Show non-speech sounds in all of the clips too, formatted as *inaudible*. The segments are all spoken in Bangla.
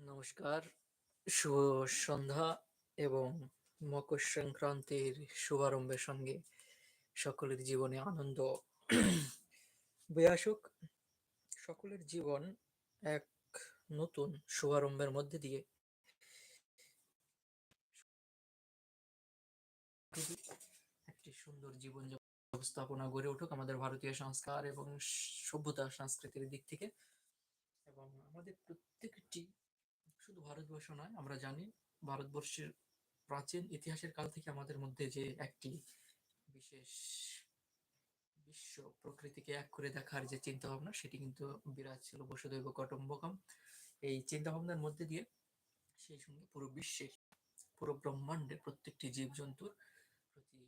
নমস্কার, শুভ সন্ধ্যা এবং মকর সংক্রান্তির শুভারম্ভের সঙ্গে সকলের জীবনে আনন্দ। বয়ে আসুক, সকলের জীবন এক নতুন শুভারম্ভের মধ্যে দিয়ে একটি সুন্দর জীবন ব্যবস্থাপনা গড়ে উঠুক আমাদের ভারতীয় সংস্কার এবং সভ্যতা সংস্কৃতির দিক থেকে এবং আমাদের প্রত্যেকটি শুধু ভারতবর্ষ নয়, আমরা জানি ভারতবর্ষের প্রাচীন ইতিহাসের কাল থেকে আমাদের মধ্যে যে একটি বিশেষ বিশ্ব প্রকৃতিকে এক করে দেখার যে চিন্তা ভাবনা সেটি কিন্তু বিরাজ ছিল বসুদৈব কটম্বকম। এই চিন্তা ভাবনার মধ্যে দিয়ে সেই সঙ্গে পুরো বিশ্বের পুরো ব্রহ্মাণ্ডের প্রত্যেকটি জীবজন্তুর প্রতি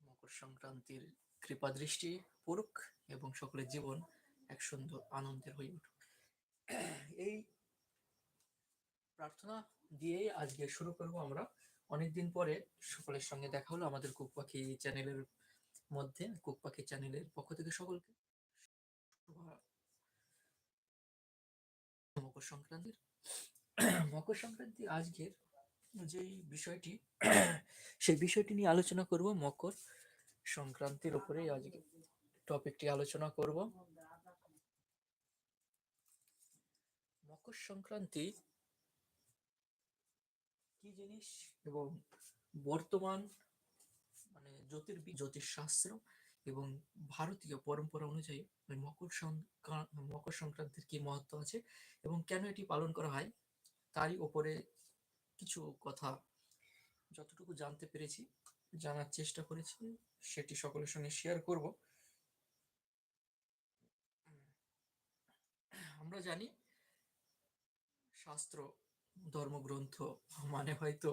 মকর সংক্রান্তির কৃপা দৃষ্টি পড়ুক এবং সকলের জীবন এক সুন্দর আনন্দের হয়ে উঠুক। এই প্রার্থনা দিয়েই আজকে শুরু করব আমরা। অনেকদিন পরে সকলের সঙ্গে দেখা হলো আমাদের কুক পাখি চ্যানেলের মধ্যে কুক পাখি চ্যানেলের পক্ষ থেকে সকলকে। মকর সংক্রান্তির, মকর সংক্রান্তি আজকের যে বিষয়টি, সেই বিষয়টি নিয়ে আলোচনা করব। মকর সংক্রান্তির উপরেই আজকে টপিকটি আলোচনা করব। মকর সংক্রান্তি জিনিস এবং বর্তমান মানে জ্যোতির্বিদ জ্যোতিষশাস্ত্র এবং ভারতীয় পরম্পরা অনুযায়ী মকর মকর সংক্রান্তির কি মহত্ব আছে এবং কেন এটি পালন করা হয় তারই ওপরে কিছু কথা যতটুকু জানতে পেরেছি, জানার চেষ্টা করেছি, সেটি সকলের সঙ্গে শেয়ার করব। আমরা জানি শাস্ত্র ধর্মগ্রন্থ মানে হয়তো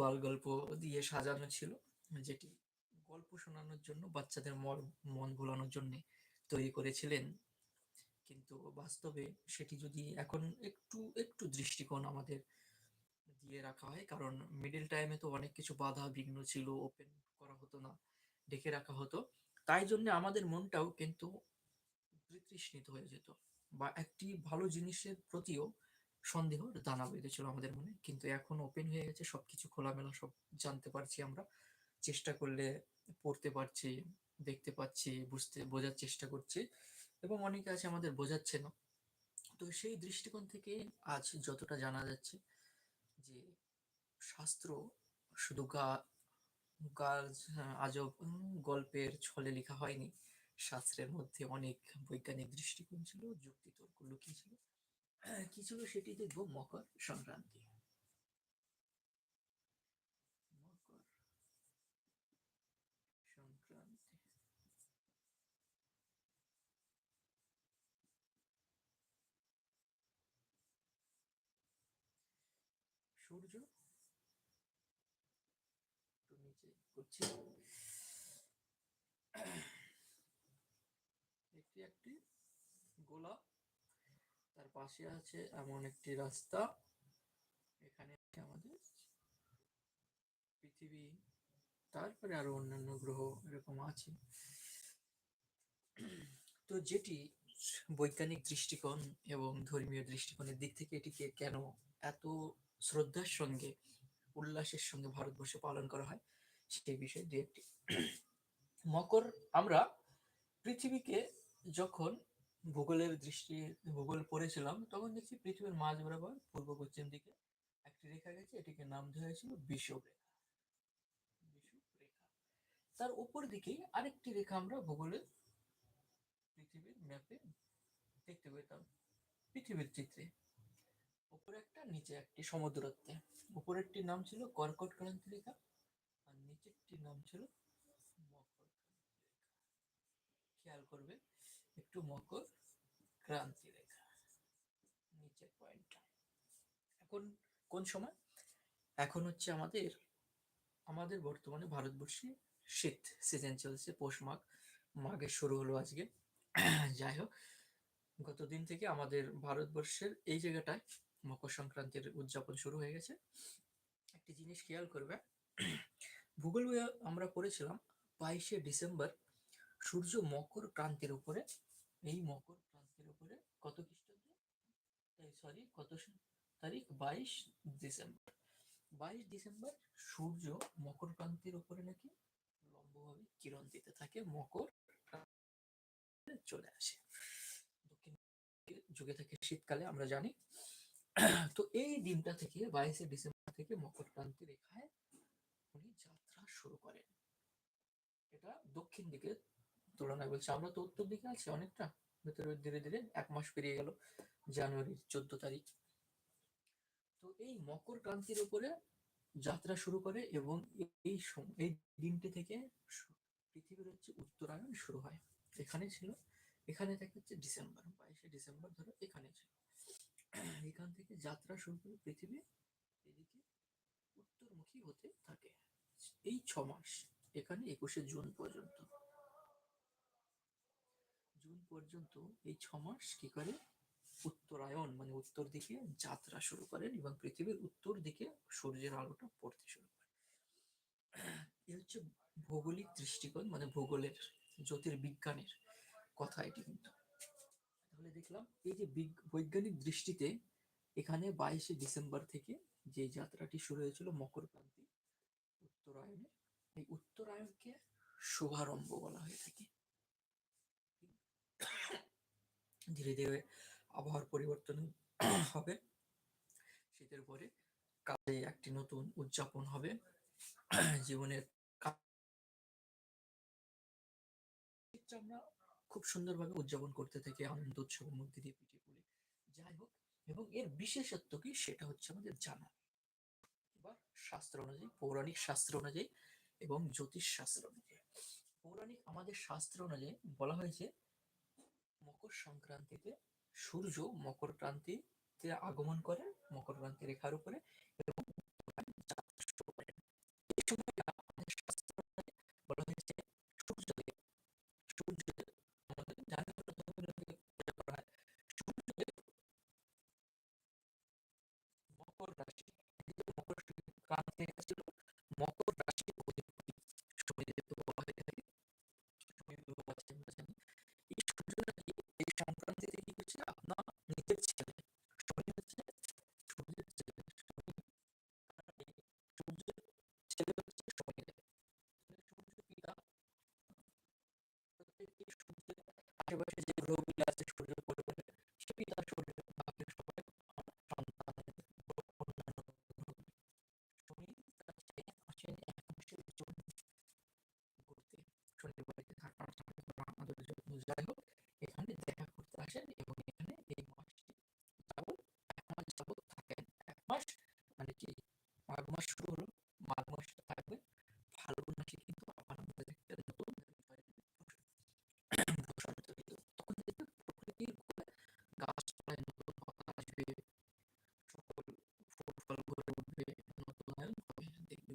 গল গল্প দিয়ে সাজানো ছিল, যেটি গল্প শোনানোর জন্য বাচ্চাদের মন ভোলানোর জন্য তৈরি করেছিলেন। কিন্তু বাস্তবে সেটি যদি এখন একটু একটু দৃষ্টিকোণ আমাদের দিয়ে রাখা হয়, কারণ মিডিল টাইমে তো অনেক কিছু বাধা বিঘ্ন ছিল ওপেন করা হতো না, ডেকে রাখা হতো। তাই জন্য আমাদের মনটাও কিন্তু বিতৃষ্ণিত হয়ে যেত। বা একটি ভালো জিনিসের প্রতিও সন্দেহ দানা বেঁধেছিল আমাদের মনে। কিন্তু এখন ওপেন হয়ে গেছে, সবকিছু খোলামেলা, সব জানতে পারছি আমরা। চেষ্টা করলে পড়তে পারছি, দেখতে পাচ্ছি, বুঝতে, বোঝার চেষ্টা করছি। এবং অনেকে আছে আমাদের বোঝাচ্ছে না। তো সেই দৃষ্টিকোণ থেকে আজ যতটা জানা যাচ্ছে যে শাস্ত্র শুধু গা, গাছ, আজব গল্পের ছলে লেখা হয়নি। শাস্ত্রের মধ্যে অনেক বৈজ্ঞানিক দৃষ্টিকোণ ছিল, যুক্তি তর্ক লুকিয়ে ছিল কি ছিল সেটি দেখব মকর সংক্রান্তি। মকর সংক্রান্তি। সূর্য নিচে করছি একটি একটি গোলা তার পাশে আছে এমন একটি রাস্তা। এখানে আমাদের পৃথিবী, তারপরে আরও অন্যান্য গ্রহ এরকম আছে। তো যেটি বৈজ্ঞানিক দৃষ্টিকোণ এবং ধর্মীয় দৃষ্টিকোণের দিক থেকে এটিকে কেন এত শ্রদ্ধার সঙ্গে, উল্লাসের সঙ্গে ভারতবর্ষে পালন করা হয়, সেই বিষয়ে দু একটি। মকর আমরা পৃথিবীকে যখন ভূগোলের দৃষ্টি ভূগোল পড়েছিলাম, তখন দেখছি পৃথিবীর মাঝ বরাবর পূর্ব পশ্চিম দিকে একটি রেখা গেছে, এটিকে নাম দেওয়া হয়েছিল বিষুব রেখা তার উপর দিকেই আরেকটি রেখা আমরা ভূগোলের পৃথিবীর ম্যাপে দেখতে পেতাম, পৃথিবীর চিত্রে। উপরে একটা, নিচে একটি সমুদ্রত্বে। উপরেরটির নাম ছিল কর্কট ক্রান্তি রেখা, আর নিচেরটির নাম ছিল খেয়াল করবে একটু মকর ক্রান্তি রেখা, নিচের পয়েন্টটা। এখন কোন সময়? এখন হচ্ছে আমাদের আমাদের বর্তমানে ভারতবর্ষে শীত সিজন চলছে, পৌষ মাঘ মাঘের শুরু হলো আজকে। *clears throat* যাই হোক, গতদিন থেকে আমাদের ভারতবর্ষের এই জায়গাটায় মকর সংক্রান্তির উদযাপন শুরু হয়ে গেছে। একটি জিনিস খেয়াল করবে, *clears throat* ভূগোল আমরা পড়েছিলাম বাইশে ডিসেম্বর সূর্য মকর ক্রান্তির উপরে, এই মকর ক্রান্তির উপরে কত খ্রিস্টাব্দে? সরি কত তারিখ? বাইশ ডিসেম্বর। বাইশ ডিসেম্বর সূর্য মকর ক্রান্তির উপরে নাকি লম্বভাবে কিরণ দিতে থাকে, মকর চলে আসে। দক্ষিণ দিকে যুগে থাকে শীতকালে, আমরা জানি। তো এই দিনটা থেকে, বাইশে ডিসেম্বর থেকে মকর ক্রান্তি রেখায় উনি যাত্রা শুরু করেন। এটা দক্ষিণ দিকে তুলনায় বলছে, আমরা তো উত্তর দিকে আছি অনেকটা। ভেতরে ধীরে ধীরে এক মাস পেরিয়ে গেল জানুয়ারির চোদ্দ তারিখ। তো এই মকর ক্রান্তির উপরে যাত্রা শুরু করে এবং এই এই দিনটি থেকে পৃথিবীর হচ্ছে উত্তরায়ণ শুরু হয়। এখানে ছিল। এখানে থেকে হচ্ছে ডিসেম্বর, বাইশে ডিসেম্বর ধরো, এখানে ছিল। এখান থেকে যাত্রা শুরু করে পৃথিবী এদিকে উত্তরমুখী হতে থাকে। এই ছ মাস, এখানে একুশে জুন পর্যন্ত। জুন পর্যন্ত এই ছ মাস কি করে উত্তরায়ণ মানে উত্তর দিকে যাত্রা শুরু করেন এবং পৃথিবীর উত্তর দিকে সূর্যের আলোটা পড়তে শুরু করে এ হচ্ছে ভৌগোলিক দৃষ্টিকোণ মানে ভূগোলের, জ্যোতির্বিজ্ঞানের কথা এটি কিন্তু। তাহলে দেখলাম এই যে বৈজ্ঞানিক দৃষ্টিতে এখানে বাইশে ডিসেম্বর থেকে যে যাত্রাটি শুরু হয়েছিল মকর ক্রান্তি, উত্তরায়ণে, এই উত্তরায়ণকে শুভারম্ভ বলা হয়ে থাকে। ধীরে ধীরে আবহাওয়ার পরিবর্তন *clears throat* হবে। শীতের পরে কাজে একটি নতুন উদযাপন হবে। *clears throat* জীবনের আমরা খুব সুন্দরভাবে উদযাপন করতে থাকি, আনন্দ উৎসবের মধ্যে দিয়ে পিঠে পুলি, যাই হোক। এবং এর বিশেষত্ব কি? সেটা হচ্ছে আমাদের জানা। এবার শাস্ত্র অনুযায়ী, পৌরাণিক শাস্ত্র অনুযায়ী এবং জ্যোতিষ শাস্ত্র অনুযায়ী। পৌরাণিক আমাদের শাস্ত্র অনুযায়ী বলা হয়েছে মকর সংক্রান্তিতে সূর্য মকর ক্রান্তিতে আগমন করে মকর ক্রান্তি রেখার উপরে এবং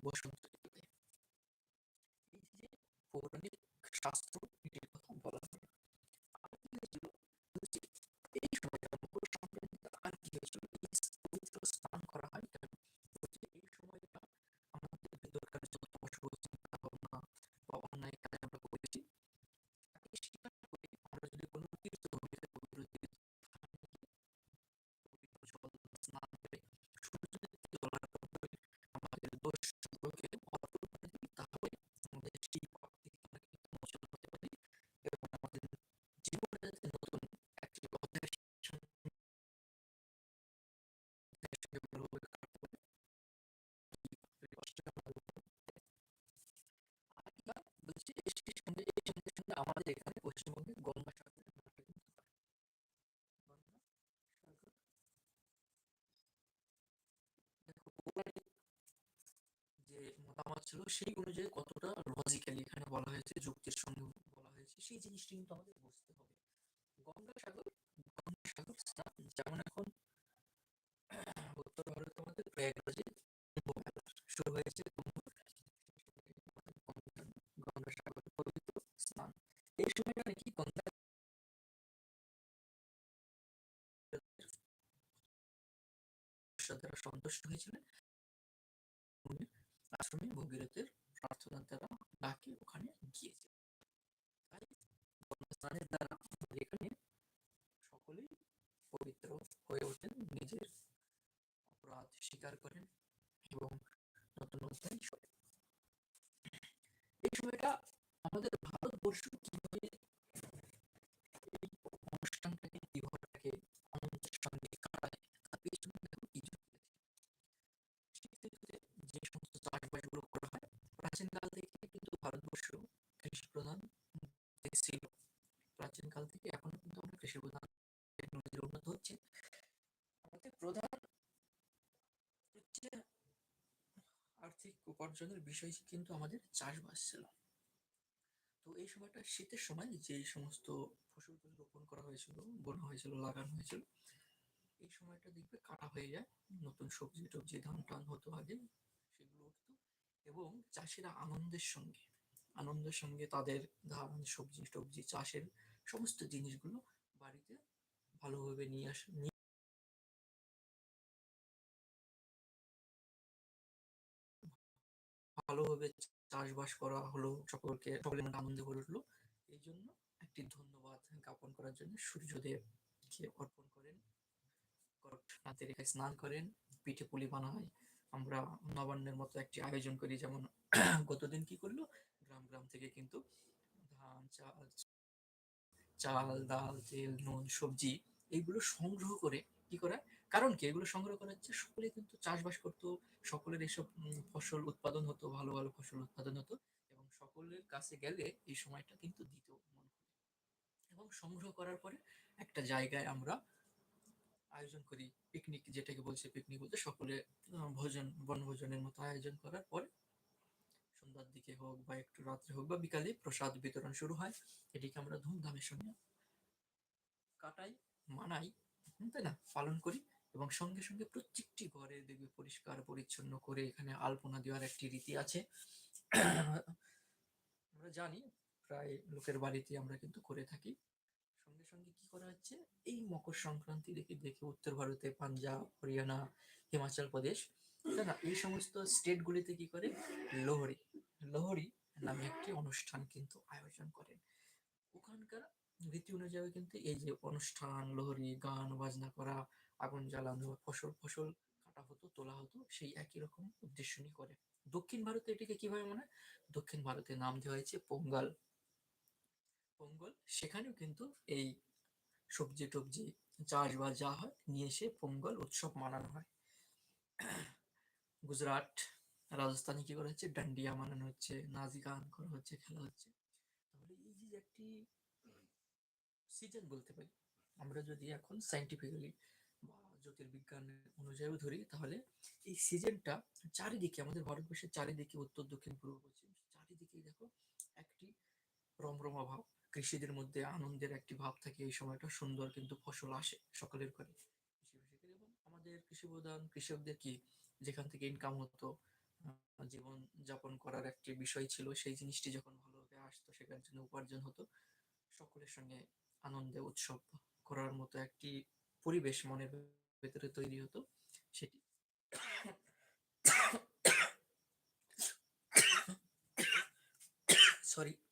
দেখবে মতামত ছিল সেই অনুযায়ী কতটা লজিক্যালি এখানে বলা হয়েছে, যুক্তির সঙ্গে বলা হয়েছে, সেই জিনিসটা কিন্তু আমাদের বুঝতে হবে। গঙ্গাসাগর গঙ্গাসাগর স্নান যেমন এখন উত্তর ভারতে আমাদের প্রয়াগরাজে শুরু হয়েছে গঙ্গা- পবিত্র স্নান এই সময়টা নাকি গঙ্গা সন্তুষ্ট হয়েছিলেন? আশ্রমে ভগীরথের প্রার্থনা দ্বারা ডাকে ওখানে গিয়েছে তাই স্নানের দ্বারা এখানে সকলেই পবিত্র হয়ে ওঠেন, নিজের অপরাধ স্বীকার করেন এবং নতুন অধ্যায় এই সময়টা আমাদের ভারতবর্ষ কীভাবে দেশ ছিল থেকে, এখনও কিন্তু আমরা টেকনোলজির উন্নত হচ্ছে। আমাদের প্রধান হচ্ছে আর্থিক উপার্জনের বিষয় কিন্তু আমাদের চাষবাস ছিল। তো এই সময়টা শীতের সময় যে সমস্ত ফসলগুলো রোপণ করা হয়েছিল, বোনা হয়েছিল, লাগানো হয়েছিল, এই সময়টা দেখবে কাটা হয়ে যায়। নতুন সবজি টবজি ধান টান হতো আগে, সেগুলো উঠতো এবং চাষিরা আনন্দের সঙ্গে আনন্দের সঙ্গে তাদের ধান সবজি, টবজি, চাষের সমস্ত জিনিসগুলো বাড়িতে ভালোভাবে নিয়ে আস ভালোভাবে চাষবাস করা হলো, সকলকে সকলের মধ্যে আনন্দে ভরে উঠল। এই জন্য একটি ধন্যবাদ জ্ঞাপন করার জন্য। সূর্যদেবকে অর্পণ করেন রাতে রেখে স্নান করেন, পিঠে পুলি বানায় আমরা নবান্নের মতো একটি আয়োজন করি যেমন গতদিন কি করল? গ্রাম গ্রাম থেকে কিন্তু ধান চাল চাল ডাল তেল নুন সবজি এইগুলো সংগ্রহ করে কি করে কারণ কি? এগুলো সংগ্রহ করা হচ্ছে সকলে কিন্তু চাষবাস করতো সকলের উম, ফসল উৎপাদন হতো ভালো ভালো ফসল উৎপাদন হতো এবং সকলের কাছে গেলে এই সময়টা কিন্তু দিত মন এবং সংগ্রহ করার পরে একটা জায়গায় আমরা আয়োজন করি পিকনিক যেটাকে বলছে পিকনিক বলতে সকলে ভোজন, বনভোজনের মতো আয়োজন করার পরে সন্ধ্যার দিকে হোক বা একটু রাত্রে হোক বা বিকালে প্রসাদ বিতরণ শুরু হয়। এটিকে আমরা ধুমধামের সঙ্গে কাটাই, মানাই তাই না? পালন করি এবং সঙ্গে সঙ্গে প্রত্যেকটি ঘরে দেখবে পরিষ্কার পরিচ্ছন্ন করে এখানে আলপনা দেওয়ার একটি রীতি আছে। আমরা জানি, প্রায় লোকের বাড়িতে আমরা কিন্তু করে থাকি। সঙ্গে সঙ্গে কি করা হচ্ছে? এই মকর সংক্রান্তি দেখে দেখে উত্তর ভারতে পাঞ্জাব, হরিয়ানা, হিমাচল প্রদেশ না, এই সমস্ত স্টেট গুলিতে কি করে? লোহরি। লোহরি নামে একটি অনুষ্ঠান কিন্তু আয়োজন করেন। ওখানকার রীতি অনুযায়ী কিন্তু এই যে অনুষ্ঠান, লোহরি, গান, বাজনা করা, আগুন জ্বালানো, ফসল ফসল কাটা হতো, তোলা হতো, সেই একই রকম উদ্দেশ্য নিয়ে করে। দক্ষিণ ভারতে এটিকে কীভাবে মনে? দক্ষিণ ভারতে নাম দেওয়া হয়েছে পোঙ্গল। পোঙ্গল, সেখানেও কিন্তু এই সবজি টবজি চাষবাস যা হয় নিয়ে এসে পোঙ্গল উৎসব মানানো হয়। গুজরাট, রাজস্থানে কি করা হচ্ছে? ডান্ডিয়া মানানো হচ্ছে নাচ গান করা হচ্ছে, খেলা হচ্ছে। তাহলে এই যে একটি সিজন বলতে পারি, আমরা যদি এখন সাইন্টিফিক্যালি বা জ্যোতির্বিজ্ঞান অনুযায়ী ধরি, তাহলে এই সিজনটা চারিদিকে, আমাদের ভারতবর্ষের চারিদিকে, উত্তর, দক্ষিণ, পূর্ব, পশ্চিম চারিদিকে দেখো একটি রমরমা ভাব। কৃষিদের মধ্যে আনন্দের একটি ভাব থাকে, এই সময়টা সুন্দর কিন্তু ফসল আসে সকলের ঘরে। এবং আমাদের কৃষি প্রধান কৃষকদের কি? যেখান থেকে ইনকাম হতো জীবন যাপন করার একটি বিষয় ছিল, সেই জিনিসটি যখন ভালোভাবে আসতো, সেখান জন্য উপার্জন হতো, সকলের সঙ্গে আনন্দে উৎসব করার মতো একটি পরিবেশ মনের ভেতরে তৈরি হতো, সেটি *coughs* সরি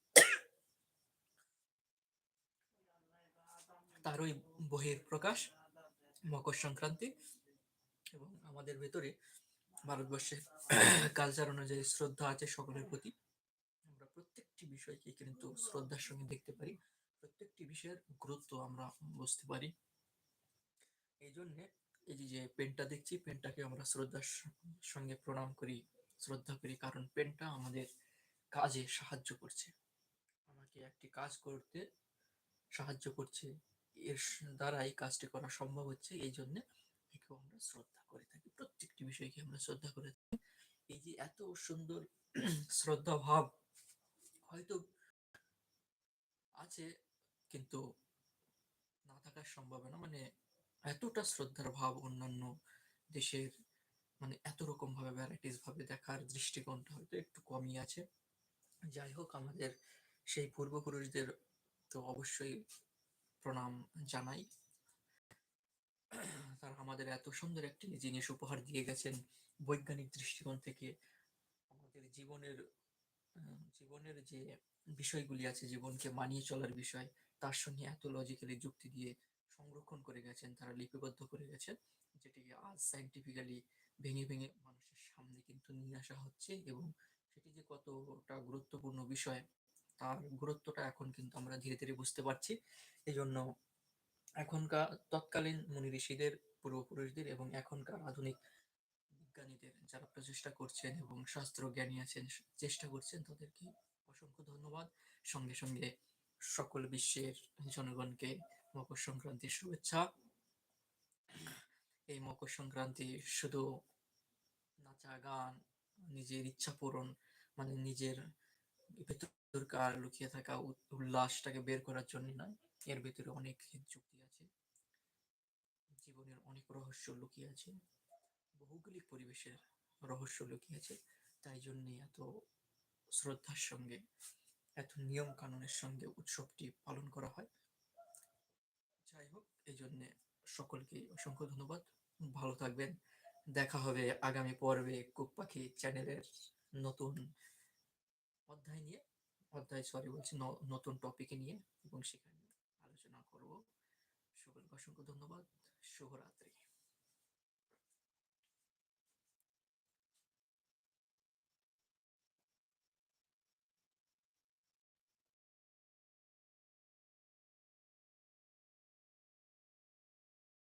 তারই বহির প্রকাশ মকর সংক্রান্তি এবং আমাদের ভেতরে ভারতবর্ষের কালচার অনুযায়ী শ্রদ্ধা আছে সকলের প্রতি। আমরা প্রত্যেকটি বিষয়কে কিন্তু শ্রদ্ধার সঙ্গে দেখতে পারি, প্রত্যেকটি বিষয়ের গুরুত্ব আমরা বুঝতে পারি। এই জন্য এই যে যে পেনটা দেখছি, পেনটাকে আমরা শ্রদ্ধার সঙ্গে প্রণাম করি, শ্রদ্ধা করি, কারণ পেনটা আমাদের কাজে সাহায্য করছে। আমাকে একটি কাজ করতে সাহায্য করছে এর স- দ্বারাই কাজটি করা সম্ভব হচ্ছে। এই জন্য একেও আমরা শ্রদ্ধা করে থাকি। প্রত্যেকটি বিষয়কে আমরা শ্রদ্ধা করে থাকি। এই যে এত সুন্দর *clears throat* শ্রদ্ধা ভাব হয়তো আছে, কিন্তু না থাকার সম্ভাবনা মানে এতটা শ্রদ্ধার ভাব অন্যান্য দেশের মানে এত রকম ভাবে ভ্যারাইটিস ভাবে দেখার দৃষ্টিকোণটা হয়তো একটু কমই আছে। যাই হোক, আমাদের সেই পূর্বপুরুষদের তো অবশ্যই প্রণাম জানাই। তারা আমাদের এত সুন্দর একটি জিনিস উপহার দিয়ে গেছেন বৈজ্ঞানিক দৃষ্টিকোণ থেকে। আমাদের জীবনের জীবনের যে বিষয়গুলি আছে, জীবনকে মানিয়ে চলার বিষয়, তার সঙ্গে এত লজিক্যালি যুক্তি দিয়ে সংরক্ষণ করে গেছেন, তারা লিপিবদ্ধ করে গেছেন, যেটিকে আজ সাইন্টিফিক্যালি ভেঙে ভেঙে মানুষের সামনে কিন্তু নিয়ে আসা হচ্ছে এবং সেটি যে কতটা গুরুত্বপূর্ণ বিষয় তার গুরুত্বটা এখন কিন্তু আমরা ধীরে ধীরে বুঝতে পারছি। এই জন্য এখনকার তৎকালীন মুনি ঋষিদের, পূর্বপুরুষদের এবং এখনকার আধুনিক বিজ্ঞানীদের যারা প্রচেষ্টা করছেন এবং শাস্ত্র জ্ঞানী আছেন, চেষ্টা করছেন, তাদেরকে অসংখ্য ধন্যবাদ। সঙ্গে সঙ্গে সকল বিশ্বের জনগণকে মকর সংক্রান্তির শুভেচ্ছা। এই মকর সংক্রান্তি শুধু নাচা গান নিজের ইচ্ছা পূরণ মানে নিজের ভেতরকার লুকিয়ে থাকা উল্লাসটাকে বের করার জন্য নয়, এর ভেতরে অনেক যুক্তি আছে, জীবনের অনেক রহস্য লুকিয়ে আছে, ভৌগোলিক পরিবেশের রহস্য লুকিয়ে আছে, তাই জন্যে এত শ্রদ্ধার সঙ্গে, এত নিয়ম কানুনের সঙ্গে উৎসবটি পালন করা হয়। যাই হোক এই জন্যে সকলকে অসংখ্য ধন্যবাদ। ভালো থাকবেন। দেখা হবে আগামী পর্বে কুক পাখি চ্যানেলের নতুন অধ্যায় নিয়ে, অধ্যায় সরি বলছি নতুন টপিকে নিয়ে এবং সেখানে আলোচনা করব। সকলকে অসংখ্য ধন্যবাদ। শুভরাত্রি।